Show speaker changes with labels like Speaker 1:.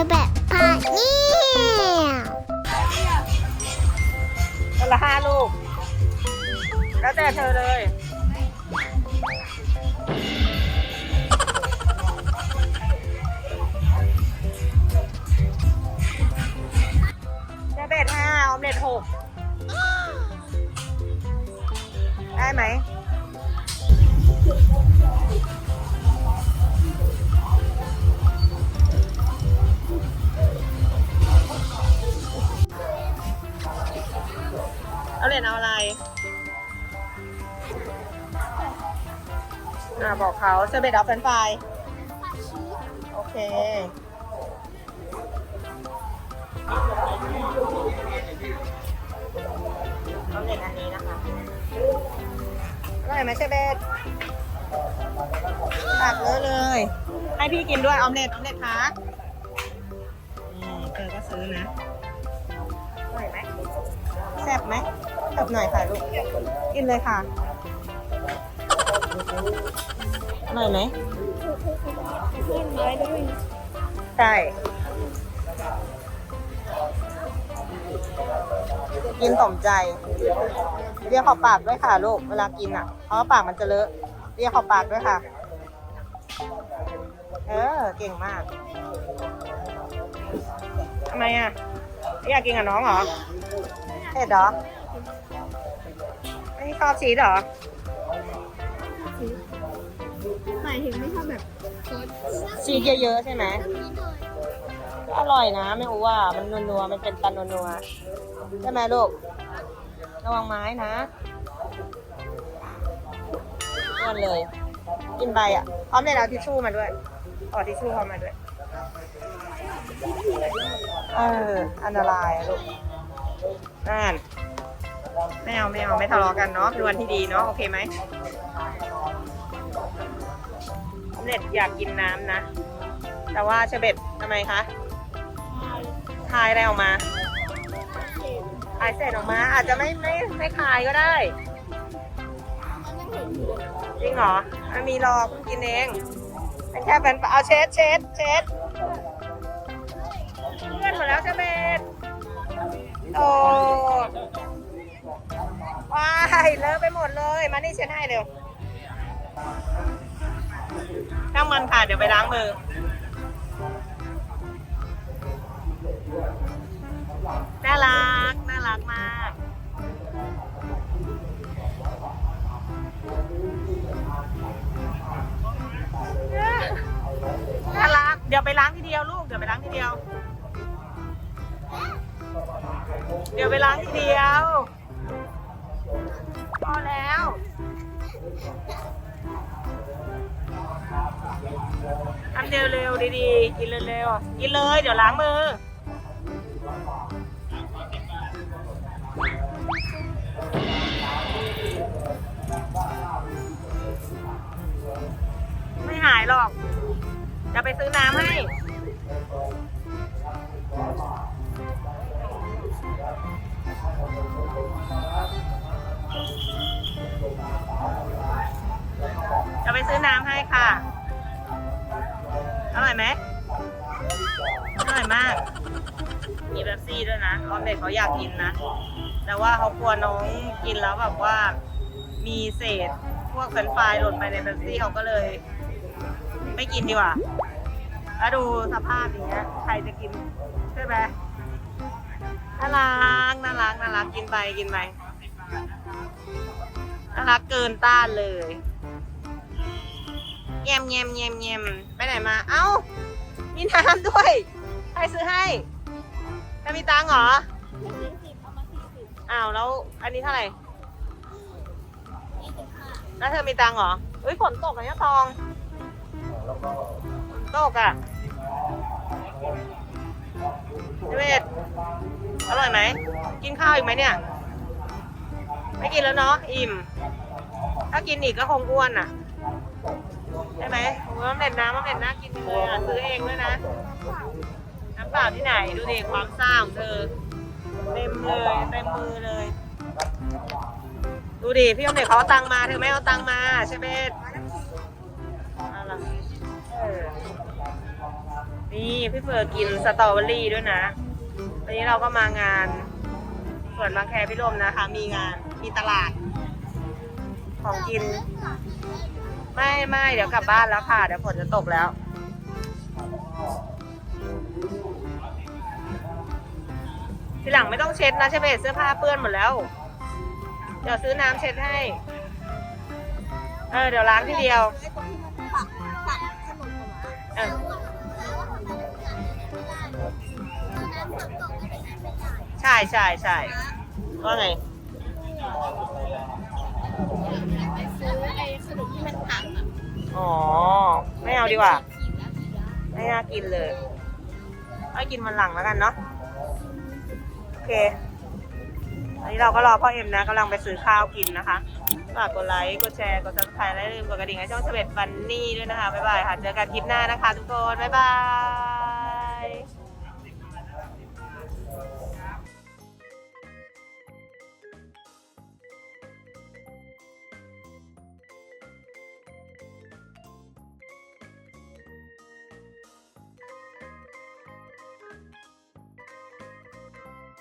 Speaker 1: อแบบพาเนี่ย
Speaker 2: คนละห้าลูก แล้วแต่เธอเลยเจเบ็ดห้าออมเล็ตหกได้ไหม เอาเหรียญเอาอะไรอ่าบอกเขาเซเบตเอาเฟรนช์ฟรายโอเค เอาเหรียญอันนี้นะคะอร่อยไหมเชเบตตักเลยเลย ให้พี่กินด้วยออมเล็ตออมเล็ตคะอืมเธอก็ซื้อนะอร่อยไหมแซ่บไหม แซ่บหน่อยค่ะลูก กินเลยค่ะ อร่อยไหมใช่กินสมใจ เรียกขอบปากด้วยค่ะลูก เวลากินอะ เพราะปากมันจะเลอะ เรียกขอบปากด้วยค่ะ เออ เก่งมาก ทำไมอะ ไม่อยากกินกับน้องเหรอเผ็ดเหรอ ไม่ชอบชีสเหรอ
Speaker 1: หมายถึงไม่ชอบแบบ
Speaker 2: ชีสเยอะๆใช่ไหมก็อร่อยนะไม่รู้ว่ามันนัวๆมันเป็นตันนัวๆใช่ไหมลูก ระวังไม้นะอ้วนเลย กินใบอะอ้อมเลยเอาทิชชู่มาด้วยขอทิชชู่เข้ามาด้วย เอออันตรายอะลูกนั่น ไม่เอาไม่เอาไม่ทะเลาะกันเนาะเป็นวันที่ดีเนาะโอเคไหมเล็ตอยากกินน้ำนะ แต่ว่าเชเบตทำไมคะคายอะไรออกมาคายเศษออกมา อาจจะไม่ไม่ไม่คายก็ได้จริงเหรอมันมีรอกินเองเป็นแค่เป็นเอาเช็ดเช็ดเช็ดเพื่อนหมดแล้วเชเบตโอ้ ว้ายเลอะไปหมดเลย มานี่เช็ดให้เร็วช่างมันค่ะ เดี๋ยวไปล้างมือ น่ารัก น่ารักมาก น่ารัก เดี๋ยวไปล้างทีเดียวลูก เดี๋ยวไปล้างทีเดียว เดี๋ยวไปล้างทีเดียว พอแล้วทำเร็วๆดีๆ กินเร็วๆกินเลย เดี๋ยวล้างมือไม่หายหรอก จะไปซื้อน้ำให้ ซื้อน้ำให้ค่ะ อร่อยไหมอร่อยมาก มีเบบซี่ด้วยนะออมเด็กเขาอยากกินนะ แต่ว่าเขากลัวน้องกินแล้วแบบว่ามีเศษพวกเฟรนฟรายหล่นไปในเบบซี่เขาก็เลย ไม่กินดีกว่า แล้วดูสภาพอย่างเงี้ยใครจะกินใช่ไหมน่ารักน่ารักน่ารักกินไปกินไปน่ารักเกินต้านเลย แยมแยมแยมแยมไปไหนมา เอ้า มีน้ำด้วย ใครซื้อให้จะมีตังค์เหรออ้าวแล้วอันนี้เท่าไหร่แล้วเธอมีตังค์เหรอเฮ้ยฝนตกอะเนี่ยตองฝนตกอะเจเวตอร่อยไหม กินข้าวอีกไหมเนี่ย ไม่กินแล้วเนาะ อิ่ม ถ้ากินอีกก็คงอ้วนอะ ไหมน้ำเด็ดน้ำน้ำเด็ดน่ากินเลยอะซื้อเองด้วยนะ น้ำเปล่าที่ไหนดูดิความซ่าของเธอเต็มเลยเต็มมือเลย ดูดิพี่อมเด็กเขาเอาตังค์มาเธอไม่เอาตังค์มาใช่ไหมเอาล่ะเออนี่พี่เฟิร์นกินสตรอเบอรี่ด้วยนะวันนี้เราก็มางานสวนบางแคพิรมนะคะ มีงานมีตลาดของกิน ไม่ไม่เดี๋ยวกลับบ้านแล้วค่ะ เดี๋ยวฝนจะตกแล้ว ทีหลังไม่ต้องเช็ดนะใช่ไหมเสื้อผ้าเปื้อนหมดแล้ว เดี๋ยวซื้อน้ำเช็ดให้ เออ เดี๋ยวล้างทีเดียวเออใช่ใช่ใช่ว่าไง
Speaker 1: อะ
Speaker 2: อ๋อ ไม่เอาดีกว่า
Speaker 1: ขีดแล้วขีดแล้ว
Speaker 2: ไม่น่ากินเลยให้กินมันหลังแล้วกันเนาะ โอเคอันนี้เราก็รอพ่อเอ็มนะกำลังไปซื้อข้าวกินนะคะ ฝากกดไลค์ กดแชร์ กดซับสไครต์และอย่าลืมกดกระดิ่งให้ช่องเฉลตฟันนี่ด้วยนะคะ บ๊ายบายค่ะ เจอกันคลิปหน้านะคะทุกคน บ๊ายบาย